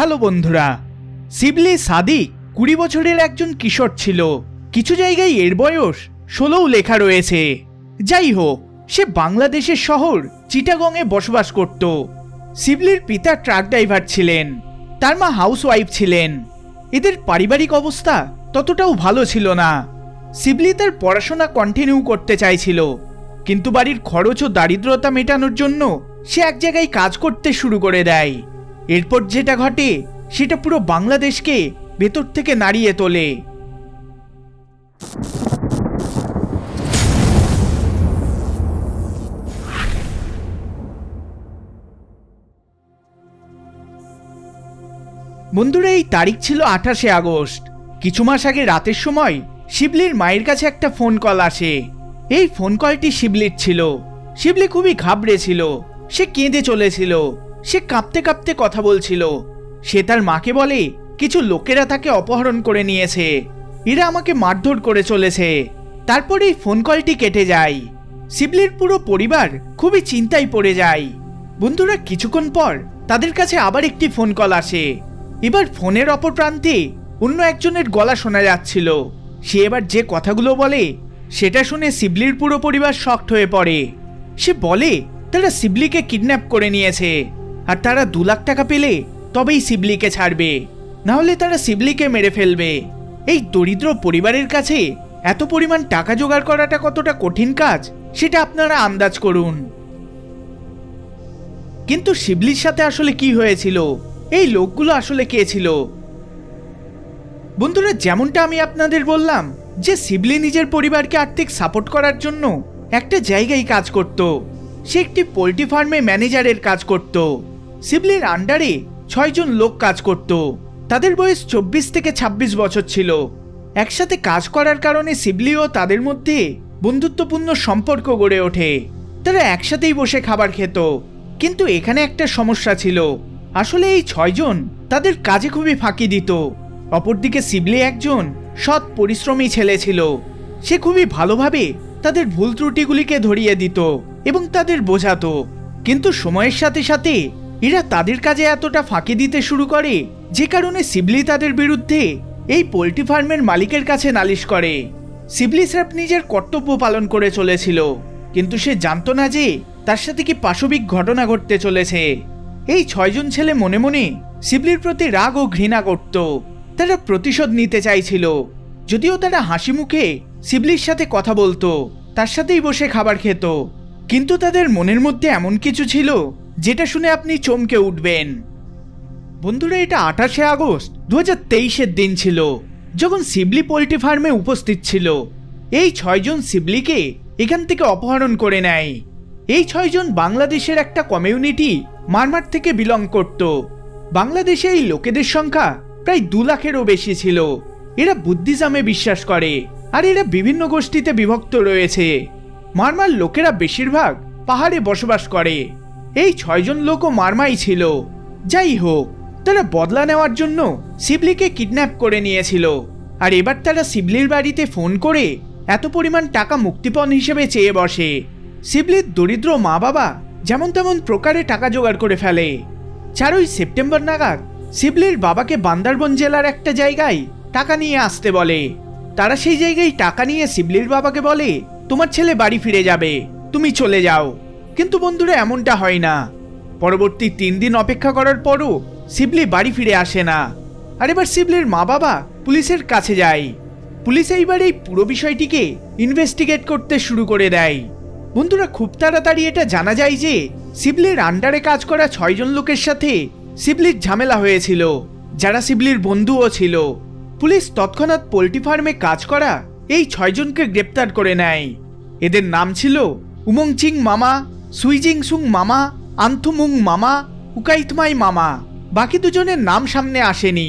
Hello বন্ধুরা শিবলি সাদিক কুড়ি বছরের একজন কিশোর ছিল। কিছু জায়গায় এর বয়স ষোলোও লেখা রয়েছে। যাই হোক, সে বাংলাদেশের শহর চিটাগংয়ে বসবাস করত। শিবলির পিতা ট্রাক ড্রাইভার ছিলেন, তার মা হাউসওয়াইফ ছিলেন। এদের পারিবারিক অবস্থা ততটাও ভালো ছিল না। শিবলি তার পড়াশোনা কন্টিনিউ করতে চাইছিল, কিন্তু বাড়ির খরচ ও দারিদ্রতা মেটানোর জন্য সে এক জায়গায় কাজ করতে শুরু করে দেয়। এরপর যেটা ঘটে, সেটা পুরো বাংলাদেশকে ভেতর থেকে নাড়িয়ে তোলে। বন্ধুরা, এই তারিখ ছিল আঠাশে আগস্ট। কিছু মাস আগে রাতের সময় শিবলির মায়ের কাছে একটা ফোন কল আসে। এই ফোন কলটি শিবলির ছিল। শিবলি খুবই ঘাবড়ে ছিল। সে কেঁদে চলেছিল। সে কাঁপতে কাঁপতে কথা বলছিল। সে তার মাকে বলে, কিছু লোকেরা তাকে অপহরণ করে নিয়েছে। এরা আমাকে মারধর করে চলেছে। তারপর এই ফোন কলটি কেটে যায়। শিবলির পুরো পরিবার খুবই চিন্তায় পড়ে যায়। বন্ধুরা, কিছুক্ষণ পর তাদের কাছে আবার একটি ফোন কল আসে। এবার ফোনের অপর প্রান্তে অন্য একজনের গলা শোনা যাচ্ছিল। সে এবার যে কথাগুলো বলে, সেটা শুনে শিবলির পুরো পরিবার শক্ট হয়ে পড়ে। সে বলে, তারা শিবলিকে কিডন্যাপ করে নিয়েছে। আর তারা দু লাখ টাকা পেলে তবেই শিবলিকে ছাড়বে। না হলে তারা শিবলিকে মেরে ফেলবে। এই দরিদ্র পরিবারের কাছে এত পরিমাণ টাকা জোগাড় করাটা কতটা কঠিন কাজ, সেটা আপনারা আন্দাজ করুন। কিন্তু শিবলির সাথে আসলে কি হয়েছিল? এই লোকগুলো আসলে কে ছিল? বন্ধুরা, যেমনটা আমি আপনাদের বললাম যে শিবলি নিজের পরিবারকে আর্থিক সাপোর্ট করার জন্য একটা জায়গায় কাজ করত। সে একটি পোলট্রি ফার্মে ম্যানেজারের কাজ করত। শিবলির আন্ডারে ছয়জন লোক কাজ করত। তাদের বয়স চব্বিশ থেকে ২৬ বছর ছিল। একসাথে কাজ করার কারণে শিবলি ও তাদের মধ্যে বন্ধুত্বপূর্ণ সম্পর্ক গড়ে ওঠে। তারা একসাথেই বসে খাবার খেত। কিন্তু এখানে একটা সমস্যা ছিল। আসলে এই ছয়জন তাদের কাজে খুবই ফাঁকি দিত। অপরদিকে শিবলি একজন সৎ পরিশ্রমী ছেলে ছিল। সে খুবই ভালোভাবে তাদের ভুল ত্রুটিগুলিকে ধরিয়ে দিত এবং তাদের বোঝাতো। কিন্তু সময়ের সাথে সাথে এরা তাদের কাজে এতটা ফাঁকি দিতে শুরু করে, যে কারণে শিবলি তাদের বিরুদ্ধে এই পোলট্রি ফার্মের মালিকের কাছে নালিশ করে। শিবলি স্রেফ নিজের কর্তব্য পালন করে চলেছিল, কিন্তু সে জানতো না যে তার সাথে কি পাশবিক ঘটনা ঘটতে চলেছে। এই ছয়জন ছেলে মনে মনে শিবলির প্রতি রাগ ও ঘৃণা করত। তারা প্রতিশোধ নিতে চাইছিল। যদিও তারা হাসি মুখে শিবলির সাথে কথা বলতো, তার সাথেই বসে খাবার খেত। কিন্তু তাদের মনের মধ্যে এমন কিছু ছিল যেটা শুনে আপনি চমকে উঠবেন। বন্ধুরা, এটা আঠাশে আগস্ট দু হাজার তেইশের দিন ছিল, যখন শিবলি পোলট্রি ফার্মে উপস্থিত ছিল। এই ছয়জন শিবলিকে এখান থেকে অপহরণ করে নেয়। এই ছয়জন বাংলাদেশের একটা কমিউনিটি মারমার থেকে বিলং করত। বাংলাদেশে এই লোকেদের সংখ্যা প্রায় দু লাখেরও বেশি ছিল। এরা বুদ্ধিজমে বিশ্বাস করে, আর এরা বিভিন্ন গোষ্ঠীতে বিভক্ত রয়েছে। মারমার লোকেরা বেশিরভাগ পাহাড়ে বসবাস করে। এই ছয়জন লোকও মারমাই ছিল। যাই হোক, তারা বদলা নেওয়ার জন্য শিবলিকে কিডন্যাপ করে নিয়েছিল। আর এবার তারা শিবলির বাড়িতে ফোন করে এত পরিমাণ টাকা মুক্তিপণ হিসেবে চেয়ে বসে। শিবলির দরিদ্র মা বাবা যেমন তেমন প্রকারে টাকা জোগাড় করে ফেলে। চারই সেপ্টেম্বর নাগাদ শিবলির বাবাকে বান্দারবন জেলার একটা জায়গায় টাকা নিয়ে আসতে বলে। তারা সেই জায়গায় টাকা নিয়ে শিবলির বাবাকে বলে, তোমার ছেলে বাড়ি ফিরে যাবে, তুমি চলে যাও। কিন্তু বন্ধুরা, এমনটা হয় না। পরবর্তী তিন দিন অপেক্ষা করার পরও শিবলি বাড়ি ফিরে আসে না। আর এবার শিবলির মা বাবা পুলিশের কাছে যায়। পুলিশ এইবার এই পুরো বিষয়টিকে ইনভেস্টিগেট করতে শুরু করে দেয়। বন্ধুরা, খুব তাড়াতাড়ি এটা জানা যায় যে শিবলির আন্ডারে কাজ করা ছয়জন লোকের সাথে শিবলির ঝামেলা হয়েছিল, যারা শিবলির বন্ধুও ছিল। পুলিশ তৎক্ষণাৎ পোলট্রি ফার্মে কাজ করা এই ছয়জনকে গ্রেপ্তার করে নেয়। এদের নাম ছিল উমং চিং মামা সুইজিং সুং মামা, আন্থুমুং মামা, উকাইতমাই মামা। বাকি দুজনের নাম সামনে আসেনি।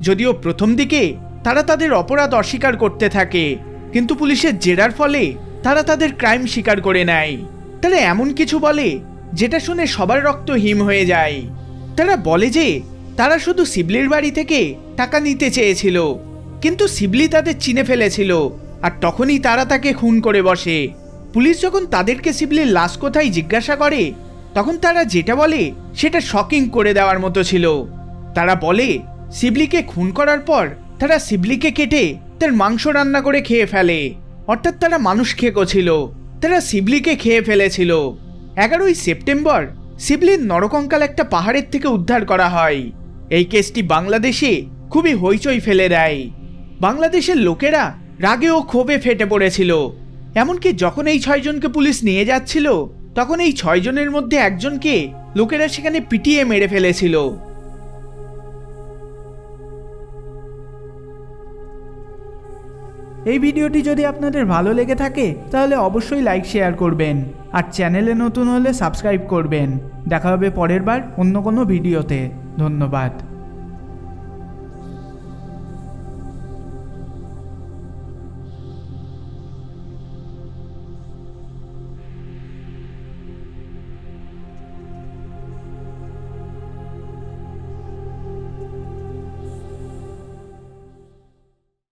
যদিও প্রথম দিকে তারা তাদের অপরাধ অস্বীকার করতে থাকে, কিন্তু পুলিশের জেরার ফলে তারা তাদের ক্রাইম স্বীকার করে নেয়। তারা এমন কিছু বলে যেটা শুনে সবার রক্ত হিম হয়ে যায়। তারা বলে যে তারা শুধু শিবলির বাড়ি থেকে টাকা নিতে চেয়েছিল, কিন্তু সিবলি তাদের চিনে ফেলেছিল, আর তখনই তারা তাকে খুন করে বসে। পুলিশ যখন তাদেরকে শিবলির লাশ কোথায় জিজ্ঞাসা করে, তখন তারা যেটা বলে সেটা শকিং করে দেওয়ার মতো ছিল। তারা বলে, শিবলিকে খুন করার পর তারা শিবলিকে কেটে তার মাংস রান্না করে খেয়ে ফেলে। অর্থাৎ তারা মানুষ খেকো ছিল, তারা শিবলিকে খেয়ে ফেলেছিল। এগারোই সেপ্টেম্বর শিবলির নরকঙ্কাল একটা পাহাড়ের থেকে উদ্ধার করা হয়। এই কেসটি বাংলাদেশে খুবই হইচই ফেলে দেয়। বাংলাদেশের লোকেরা রাগে ও ক্ষোভে ফেটে পড়েছিল। এমনকি যখন এই ছয়জনকে পুলিশ নিয়ে যাচ্ছিল, তখন এই ছয়জনের মধ্যে একজনকে লোকেরা সেখানে পিটিয়ে মেরে ফেলেছিল। এই ভিডিওটি যদি আপনাদের ভালো লেগে থাকে, তাহলে অবশ্যই লাইক, শেয়ার করবেন। আর চ্যানেলে নতুন হলে সাবস্ক্রাইব করবেন। দেখা হবে পরের বার অন্য কোনো ভিডিওতে। ধন্যবাদ।